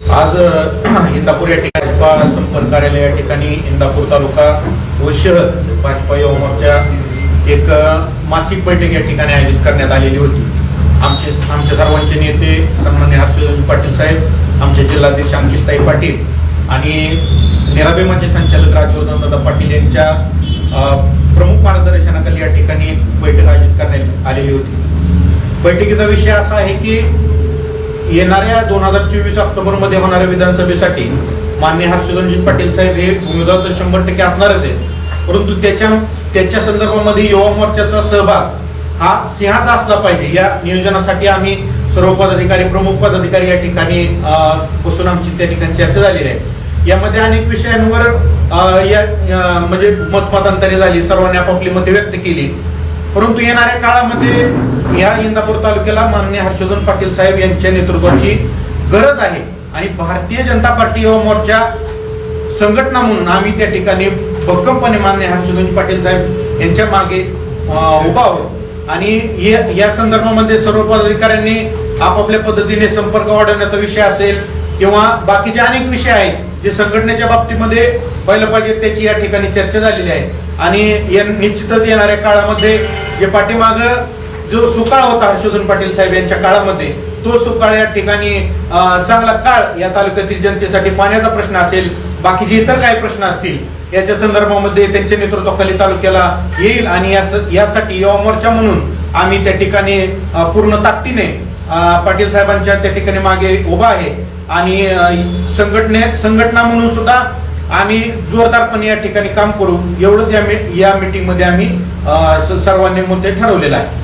आज इंदापूर या ठिकाणी भाजपा संपर्क कार्यालय या ठिकाणी इंदापूर तालुका व शहर भाजपा युवमोर्चा एक मासिक बैठक या ठिकाणी आयोजित करण्यात आलेली होती. आमचे आमच्या सर्वांचे नेते सन्मान्य हर्षवर्धन पाटील साहेब आमचे जिल्हाध्यक्ष अंकितताई पाटील आणि निराभिमाचे संचालक राजवर्धनदादा पाटील यांच्या प्रमुख मार्गदर्शनाखाली या ठिकाणी एक बैठक आयोजित करण्यात आलेली होती. बैठकीचा विषय असा आहे की येणाऱ्या दोन हजार चोवीस ऑक्टोबरमध्ये होणाऱ्या विधानसभेसाठी मान्य हर्षवर्धनजी पाटील साहेब हे उमेदवार तर शंभर टक्के असणारच आहे परंतु त्याच्या त्याच्या संदर्भामध्ये युवा मोर्चाचा सहभाग हा सिंहाचा असला पाहिजे. या नियोजनासाठी आम्ही सर्व पदाधिकारी प्रमुख पदाधिकारी या ठिकाणी बसून आमची त्या ठिकाणी चर्चा झालेली आहे. यामध्ये अनेक विषयांवर या म्हणजे मतमतांतरे झाली. सर्वांनी आपापली मते व्यक्त केली. परंतु येणाऱ्या काळामध्ये या इंदापूर तालुक्याला माननीय हर्षवर्धन पाटील साहेब यांच्या नेतृत्वाची गरज आहे. आणि भारतीय जनता पार्टी युवा मोर्चा संघटना म्हणून आम्ही त्या ठिकाणी भक्कमपणे मान्य हर्षवर्धन पाटील साहेब यांच्या मागे उभा आहोत. आणि या- संदर्भामध्ये सर्व पदाधिकाऱ्यांनी आपापल्या पद्धतीने संपर्क वाढवण्याचा विषय असेल किंवा बाकीचे अनेक विषय आहेत जे संघटनेच्या बाबतीमध्ये व्हायला पाहिजे त्याची या ठिकाणी चर्चा झालेली आहे. आणि या- निश्चितच येणाऱ्या काळामध्ये जे पाठीमाग जो सुकाळ होता हर्षवर्धन पाटील साहेब यांच्या काळामध्ये तो सुकाळ या ठिकाणी चांगला काळ या तालुक्यातील जनतेसाठी पाण्याचा प्रश्न असेल बाकीचे इतर काही प्रश्न असतील याच्या संदर्भामध्ये त्यांच्या नेतृत्वाखाली तालुक्याला येईल आणि यास- यासाठी युवा मोर्चा म्हणून आम्ही त्या ठिकाणी पूर्ण ताकदीने पाटील साहेबांच्या त्या ठिकाणी मागे उभा आहे. आणि संघटने संघटना म्हणून सुद्धा आम्ही जोरदारपणे या ठिकाणी काम करू एवढंच या मी- या मीटिंगमध्ये आम्ही सर्वांनी मुद्दे ठरवलेला आहे